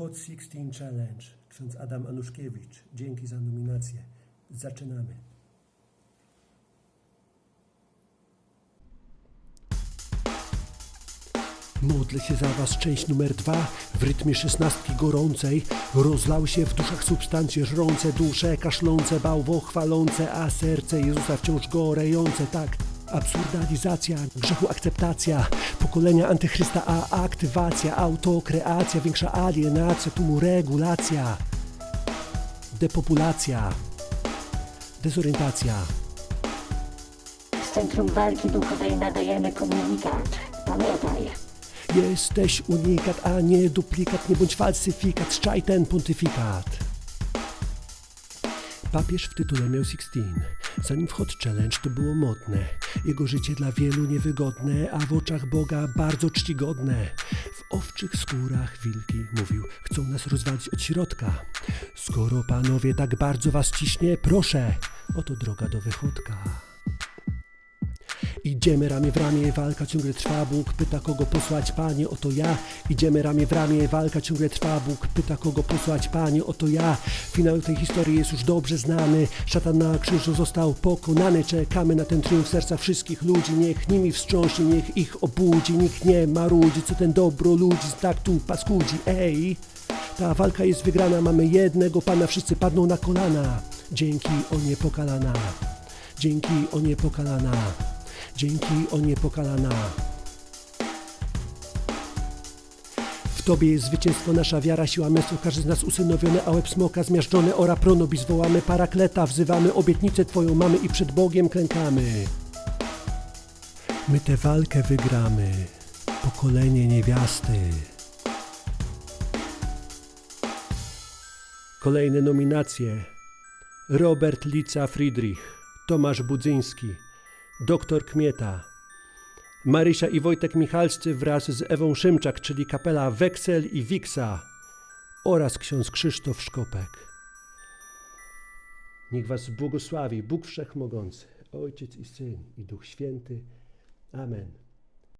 Hot 16 Challenge. Ksiądz Adam Anuszkiewicz. Dzięki za nominację. Zaczynamy. Modlę się za was, część numer dwa. W rytmie szesnastki gorącej rozlał się w duszach substancje żrące, dusze kaszlące, bałwo chwalące, a serce Jezusa wciąż gorejące, tak. Absurdalizacja, grzechu akceptacja, pokolenia antychrysta, a aktywacja, autokreacja, większa alienacja, tłumu regulacja, depopulacja, dezorientacja. Z Centrum Walki Duchowej nadajemy komunikat. Pamiętaj, Jesteś unikat, a nie duplikat, nie bądź falsyfikat, szczaj ten pontyfikat. Papież w tytule miał Sixteen. Zanim w Hot Challenge to było modne. Jego życie dla wielu niewygodne, a w oczach Boga bardzo czcigodne. W owczych skórach wilki mówił, chcą nas rozwalić od środka. Skoro panowie tak bardzo was ciśnie, proszę, oto droga do wychodka. Idziemy ramię w ramię, walka ciągle trwa, Bóg pyta kogo posłać, Panie, oto ja. Idziemy ramię w ramię, walka ciągle trwa, Bóg pyta kogo posłać, Panie, oto ja. Finał tej historii jest już dobrze znany, szatan na krzyżu został pokonany, czekamy na ten triumf serca wszystkich ludzi, niech nimi wstrząśnie, niech ich obudzi, nikt nie marudzi, co ten dobro ludzi tak tu paskudzi, ej. Ta walka jest wygrana, mamy jednego Pana, wszyscy padną na kolana. Dzięki, o niepokalana. Dzięki, o niepokalana. Dzięki, o niepokalana. W Tobie jest zwycięstwo, nasza wiara, siła męstwo, każdy z nas usynowiony, a łeb smoka zmiażdżony, ora pronobis, wołamy parakleta, wzywamy obietnicę Twoją mamy i przed Bogiem klękamy. My tę walkę wygramy, pokolenie niewiasty. Kolejne nominacje. Robert Lica Friedrich, Tomasz Budzyński, Doktor Kmieta, Marysia i Wojtek Michalscy wraz z Ewą Szymczak, czyli kapela Weksel i Wiksa oraz ksiądz Krzysztof Szkopek. Niech was błogosławi Bóg Wszechmogący, Ojciec i Syn i Duch Święty. Amen.